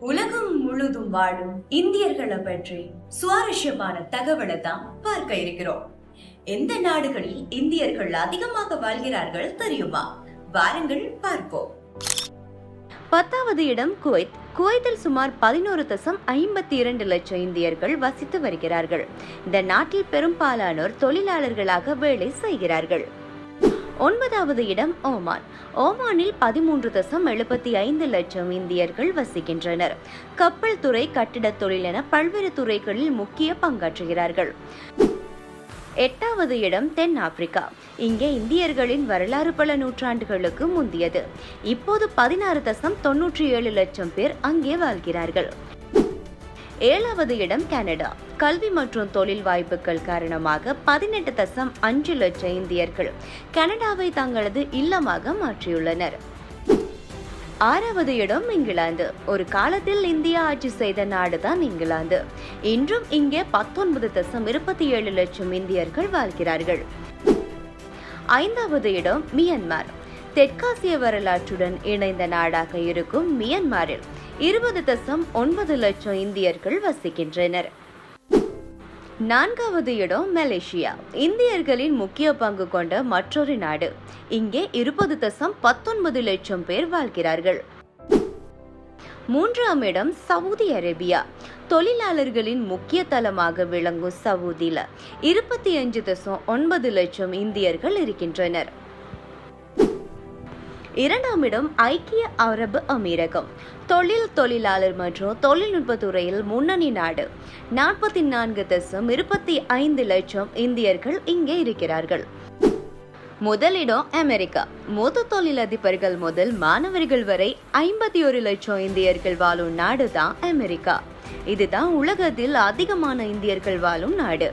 உலகம் முழுதும் வாழும் இந்தியர்களை பற்றி சுவாரஸ்யமான தகவலை தான் பார்க்க இருக்கிறோம். எந்த நாடுகளில் இந்தியர்கள் அதிகமாக வாழ்கிறார்கள் தெரியுமா? வாருங்கள் பார்ப்போம். பத்தாவது இடம் குவைத். குவைத்தில் சுமார் பதினோரு தசம் ஐம்பத்தி இரண்டு லட்சம் இந்தியர்கள் வசித்து வருகிறார்கள். இந்த நாட்டில் பெரும்பாலானோர் தொழிலாளர்களாக வேலை செய்கிறார்கள். ஒன்பதாவது இடம் ஓமான். ஓமானில் பதிமூன்று தசம் எழுபத்தி ஐந்து லட்சம் இந்தியர்கள் வசிக்கின்றனர். கப்பல் துறை கட்டிடத் தொழில் என பல்வேறு துறைகளில் முக்கிய பங்காற்றுகிறார்கள். எட்டாவது இடம் தென் ஆப்பிரிக்கா. இங்கே இந்தியர்களின் வரலாறு பல நூற்றாண்டுகளுக்கு முந்தியது. இப்போது பதினாறு தசம் தொன்னூற்றி ஏழு லட்சம் பேர் அங்கே வாழ்கிறார்கள். ஏழாவது இடம் கனடா. கல்வி மற்றும் தொழில் வாய்ப்புகள் காரணமாக பதினெட்டு தசம் அஞ்சு லட்சம் இந்தியர்கள் கனடாவை தங்களது இல்லமாக மாற்றியுள்ளனர். ஆறாவது இடம் இங்கிலாந்து. ஒரு காலத்தில் இந்தியா ஆட்சி செய்த நாடுதான் இங்கிலாந்து. இன்றும் இங்கே பத்தொன்பது தசம் இருபத்தி ஏழு லட்சம் இந்தியர்கள் வாழ்கிறார்கள். ஐந்தாவது இடம் மியன்மார். தெற்காசிய வரலாற்றுடன் இணைந்த நாடாக இருக்கும் மியன்மாரில் இருபது தசம் ஒன்பது லட்சம் இந்தியர்கள் வசிக்கின்றனர். நான்காவது இடம் மலேசியா. இந்தியர்களின் முக்கிய பங்கு கொண்ட மற்றொரு நாடு. இங்கே இருபது தசம் பத்தொன்பது லட்சம் பேர் வாழ்கிறார்கள். மூன்றாம் இடம் சவுதி அரேபியா. தொழிலாளர்களின் முக்கிய தலமாக விளங்கும் சவுதியில இருபத்தி அஞ்சு தசம் ஒன்பது லட்சம் இந்தியர்கள் இருக்கின்றனர். இரண்டாம் இடம் ஐக்கிய அரபு அமீரகம். தொழில் தொழிலாளர் மற்றும் தொழில்நுட்பத்துறையில் முன்னணி நாடு. நாற்பத்தி நான்கு தசம் இருபத்தி ஐந்து லட்சம் இந்தியர்கள் இங்கே இருக்கிறார்கள். முதலிடம் அமெரிக்கா. மூத்த தொழிலதிபர்கள் முதல் மாணவர்கள் வரை ஐம்பத்தி ஒரு லட்சம் இந்தியர்கள் வாழும் நாடு தான் அமெரிக்கா. இதுதான் உலகத்தில் அதிகமான இந்தியர்கள் வாழும் நாடு.